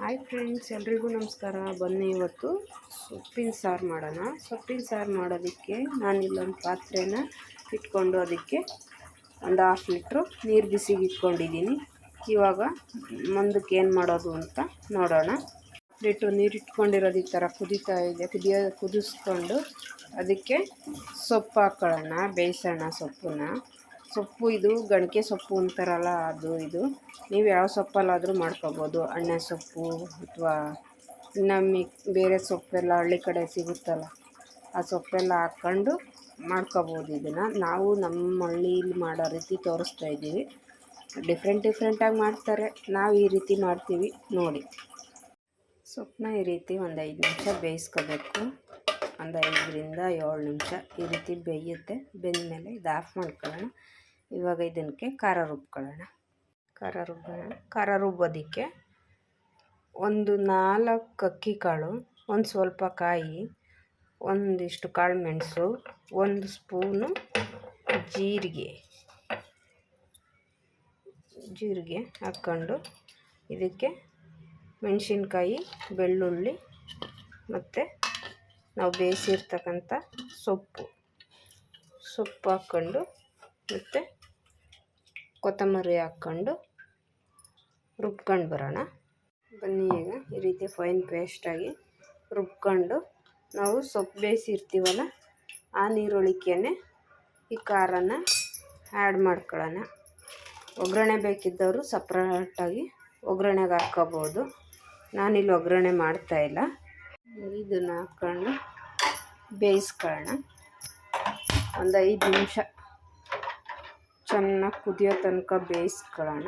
Hi friends ಎಲ್ರಿಗೂ ನಮಸ್ಕಾರ. ಬನ್ನಿ ಇವತ್ತು ಸೊಪ್ಪಿನ ಸಾರು ಮಾಡೋಣ. ಸೊಪ್ಪಿನ ಸಾರು ಮಾಡೋದಕ್ಕೆ ನಾನು ಇಲ್ಲೊಂದು ಪಾತ್ರೆನ ಇಟ್ಕೊಂಡು ಅದಕ್ಕೆ ಒಂದು ಹಾಫ್ ಲೀಟ್ರು ನೀರು ಬಿಸಿಗೆ ಇಟ್ಕೊಂಡಿದ್ದೀನಿ. ಇವಾಗ ಮುಂದಕ್ಕೆ ಏನು ಮಾಡೋದು ಅಂತ ನೋಡೋಣ. ಲೀಟ್ರು ನೀರು ಇಟ್ಕೊಂಡಿರೋದು ಈ ಥರ ಕುದೀತಾ ಇದೆ. ಕುದಿಯೋ, ಕುದಿಸ್ಕೊಂಡು ಅದಕ್ಕೆ ಸೊಪ್ಪು ಹಾಕ್ಕೊಳ್ಳೋಣ ಬೇಯಿಸೋಣ ಸೊಪ್ಪನ್ನ. ಸೊಪ್ಪು ಇದು ಗಣಕೆ ಸೊಪ್ಪು ಅಂತಾರಲ್ಲ, ಅದು ಇದು. ನೀವು ಯಾವ ಸೊಪ್ಪಲ್ಲಾದರೂ ಮಾಡ್ಕೋಬೋದು. ಅಣ್ಣ ಸೊಪ್ಪು ಅಥವಾ ಇನ್ನು ಬೇರೆ ಸೊಪ್ಪೆಲ್ಲ ಹಳ್ಳಿ ಕಡೆ ಸಿಗುತ್ತಲ್ಲ, ಆ ಸೊಪ್ಪೆಲ್ಲ ಹಾಕ್ಕೊಂಡು ಮಾಡ್ಕೋಬೋದು ಇದನ್ನು. ನಾವು ನಮ್ಮ ಹಳ್ಳಿಲಿ ಮಾಡೋ ರೀತಿ ತೋರಿಸ್ತಾ ಇದ್ದೀವಿ. ಡಿಫ್ರೆಂಟ್ ಡಿಫ್ರೆಂಟಾಗಿ ಮಾಡ್ತಾರೆ. ನಾವು ಈ ರೀತಿ ಮಾಡ್ತೀವಿ. ನೋಡಿ. ಸೊಪ್ಪನ್ನ ಈ ರೀತಿ ಒಂದು ಐದು ನಿಮಿಷ ಬೇಯಿಸ್ಕೋಬೇಕು. ಒಂದು ಐದರಿಂದ ಏಳು ನಿಮಿಷ ಈ ರೀತಿ ಬೇಯುತ್ತೆ. ಬೆಂದಮೇಲೆ ಇದು ಆಫ್ ಮಾಡ್ಕೊಳ್ಳೋಣ. ಇವಾಗ ಇದಕ್ಕೆ ಖಾರ ರುಬ್ಕೊಳ್ಳೋಣ. ಖಾರ ರುಬ್ಬೋಣ. ಖಾರ ರುಬ್ಬೋದಕ್ಕೆ ಒಂದು ನಾಲ್ಕು ಅಕ್ಕಿ ಕಾಳು, ಒಂದು ಸ್ವಲ್ಪ ಕಾಯಿ, ಒಂದಿಷ್ಟು ಕಾಳು ಮೆಣಸು, ಒಂದು ಸ್ಪೂನು ಜೀರಿಗೆ. ಜೀರಿಗೆ ಹಾಕ್ಕೊಂಡು ಇದಕ್ಕೆ ಮೆಣಸಿನ್ಕಾಯಿ, ಬೆಳ್ಳುಳ್ಳಿ ಮತ್ತು ನಾವು ಬೇಯಿಸಿರ್ತಕ್ಕಂಥ ಸೊಪ್ಪು. ಸೊಪ್ಪು ಹಾಕ್ಕೊಂಡು ಮತ್ತು ಕೊತ್ತಂಬರಿ ಹಾಕ್ಕೊಂಡು ರುಬ್ಕೊಂಡು ಬರೋಣ. ಬನ್ನಿ ಈಗ ಈ ರೀತಿ ಫೈನ್ ಪೇಸ್ಟಾಗಿ ರುಬ್ಕೊಂಡು ನಾವು ಸೊಪ್ಪು ಬೇಯಿಸಿರ್ತೀವಲ್ಲ, ಆ ನೀರುಳಿಕೆಯೇ ಈ ಖಾರನ ಆ್ಯಡ್ ಮಾಡ್ಕೊಳ್ಳೋಣ. ಒಗ್ಗರಣೆ ಬೇಕಿದ್ದವರು ಸಪ್ರೇಟಾಗಿ ಒಗ್ಗರಣೆಗೆ ಹಾಕ್ಕೋಬೋದು. ನಾನಿಲ್ಲಿ ಒಗ್ಗರಣೆ ಮಾಡ್ತಾಯಿಲ್ಲ ಇದನ್ನು ಹಾಕ್ಕೊಂಡು ಬೇಯಿಸ್ಕೊಳ್ಳೋಣ. ಒಂದು ಐದು ನಿಮಿಷ ಚೆನ್ನಾಗಿ ಕುದಿಯೋ ತನಕ ಬೇಯಿಸ್ಕೊಳ್ಳೋಣ.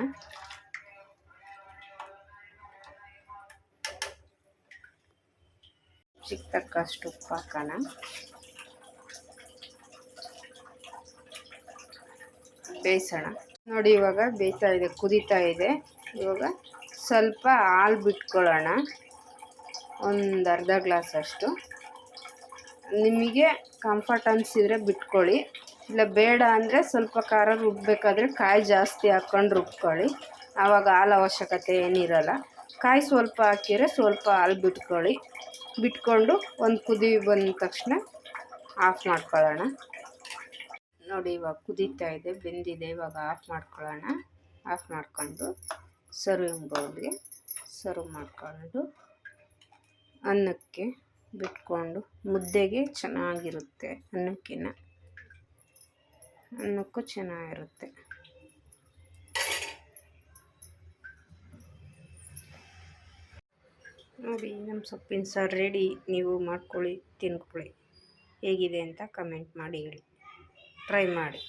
ಚಿಕ್ಕ ತಕ್ಕಷ್ಟು ಉಪ್ಪು ಹಾಕೋಣ. ಬೇಯಿಸೋಣ. ನೋಡಿ, ಇವಾಗ ಬೇಯ್ತಾ ಇದೆ, ಕುದೀತಾ ಇದೆ. ಇವಾಗ ಸ್ವಲ್ಪ ಹಾಲು ಬಿಟ್ಕೊಳ್ಳೋಣ. ಒಂದು ಅರ್ಧ ಗ್ಲಾಸ್ ಅಷ್ಟು. ನಿಮಗೆ ಕಂಫರ್ಟ್ ಅನಿಸಿದರೆ ಬಿಟ್ಕೊಳ್ಳಿ. ಇಲ್ಲ ಬೇಡ ಅಂದರೆ ಸ್ವಲ್ಪ ಖಾರ ರುಬ್ಬಬೇಕಾದ್ರೆ ಕಾಯಿ ಜಾಸ್ತಿ ಹಾಕ್ಕೊಂಡು ರುಬ್ಕೊಳ್ಳಿ. ಆವಾಗ ಹಾಲು ಅವಶ್ಯಕತೆ ಏನಿರಲ್ಲ. ಕಾಯಿ ಸ್ವಲ್ಪ ಹಾಕಿದರೆ ಸ್ವಲ್ಪ ಹಾಲು ಬಿಟ್ಕೊಳ್ಳಿ. ಬಿಟ್ಕೊಂಡು ಒಂದು ಕುದಿ ಬಂದ ತಕ್ಷಣ ಆಫ್ ಮಾಡ್ಕೊಳ್ಳೋಣ. ನೋಡಿ ಇವಾಗ ಕುದೀತಾ ಇದೆ, ಬೆಂದಿದೆ, ಇವಾಗ ಆಫ್ ಮಾಡ್ಕೊಳ್ಳೋಣ. ಆಫ್ ಮಾಡ್ಕೊಂಡು ಸರ್ವಿಂಗ್ ಬೌಲ್ಗೆ ಸರ್ವ್ ಮಾಡ್ಕೊಂಡು ಅನ್ನಕ್ಕೆ ಬಿಟ್ಕೊಂಡು ಮುದ್ದೆಗೆ ಚೆನ್ನಾಗಿರುತ್ತೆ ಅನ್ನಕ್ಕಿಂತ ಅನ್ನಕ್ಕೂ ಚೆನ್ನಾಗಿರುತ್ತೆ. ನೋಡಿ, ನಮ್ಮ ಸೊಪ್ಪಿನ ಸಾರು ರೆಡಿ. ನೀವು ಮಾಡ್ಕೊಳ್ಳಿ, ತಿನ್ಕೊಳ್ಳಿ. ಹೇಗಿದೆ ಅಂತ ಕಮೆಂಟ್ ಮಾಡಿ ಹೇಳಿ. ಟ್ರೈ ಮಾಡಿ.